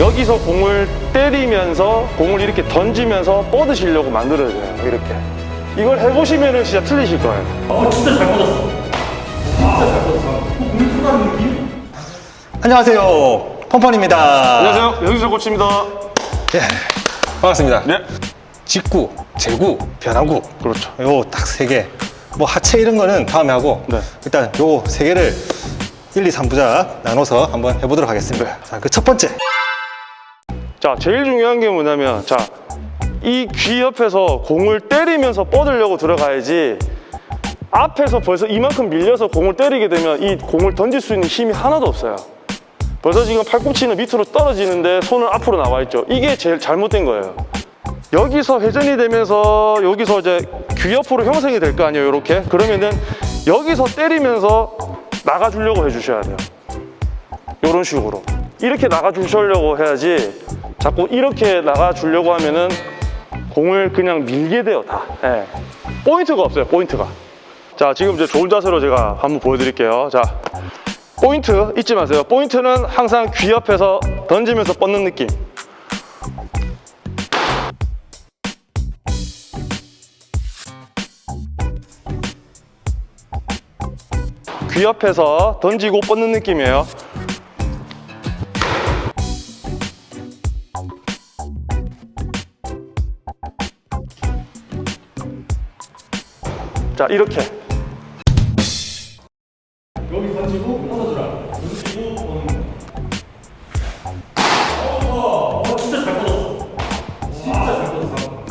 여기서 공을 때리면서 공을 이렇게 던지면서 뻗으시려고 만들어야 돼요. 이렇게. 이걸 해보시면은 진짜 틀리실 거예요. 어, 진짜 잘 뻗었어. 진짜 잘 뻗었어. 어, 공이 풀가는 느낌? 안녕하세요. 펌펀입니다. 안녕하세요. 여기서 코치입니다. 예, 반갑습니다. 네. 직구, 제구, 변화구. 그렇죠. 요 딱 세 개. 뭐 하체 이런 거는 다음에 하고 네. 일단 요 세 개를 1, 2, 3부작 나눠서 한번 해보도록 하겠습니다. 자, 그 첫 번째. 자, 제일 중요한 게 뭐냐면, 자, 이 귀 옆에서 공을 때리면서 뻗으려고 들어가야지, 앞에서 벌써 이만큼 밀려서 공을 때리게 되면 이 공을 던질 수 있는 힘이 하나도 없어요. 벌써 지금 팔꿈치는 밑으로 떨어지는데 손은 앞으로 나와 있죠. 이게 제일 잘못된 거예요. 여기서 회전이 되면서 여기서 이제 귀 옆으로 형성이 될 거 아니에요, 이렇게? 그러면은 여기서 때리면서 나가주려고 해주셔야 돼요. 이런 식으로 이렇게 나가 주시려고 해야지 자꾸 이렇게 나가 주려고 하면은 공을 그냥 밀게 돼요 다. 예. 포인트가 없어요 포인트가. 자 지금 이제 좋은 자세로 제가 한번 보여드릴게요. 자 포인트 잊지 마세요. 포인트는 항상 귀 옆에서 던지면서 뻗는 느낌. 귀 옆에서 던지고 뻗는 느낌이에요 자 이렇게 여기 던지고 뻗어주라. 던지고 뻗는 거. 어, 어, 진짜 잘 뻗었어. 진짜 잘 뻗었어.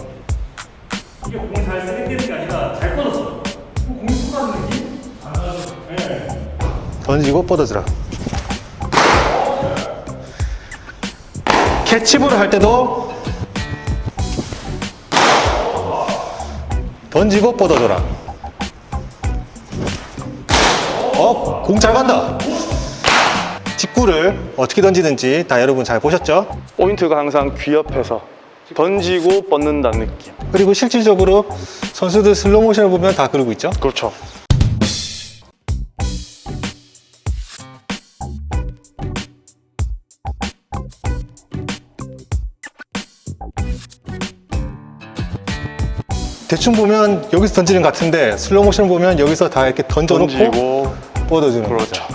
이게 공이 잘 세게 게 아니라 잘 뻗었어. 어, 공이 풀가는 느낌? 아, 네. 던지고 뻗어주라. 캐치볼을 할 때도 던지고 뻗어줘라. 어, 공 잘 간다. 직구를 어떻게 던지든지 다 여러분 잘 보셨죠? 포인트가 항상 귀 옆에서 던지고 뻗는다는 느낌 그리고 실질적으로 선수들 슬로우 모션을 보면 다 그러고 있죠? 그렇죠 대충 보면 여기서 던지는 것 같은데 슬로우 모션 보면 여기서 다 이렇게 던져놓고 던지고 뻗어주는 그렇죠 거죠.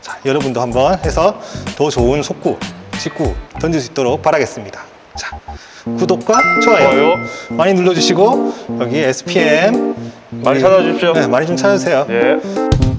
자, 여러분도 한번 해서 더 좋은 속구, 직구 던질 수 있도록 바라겠습니다. 자, 구독과 좋아요, 좋아요. 많이 눌러주시고 여기 SPM 많이 찾아주십시오 네, 많이 좀 찾아주세요. 예.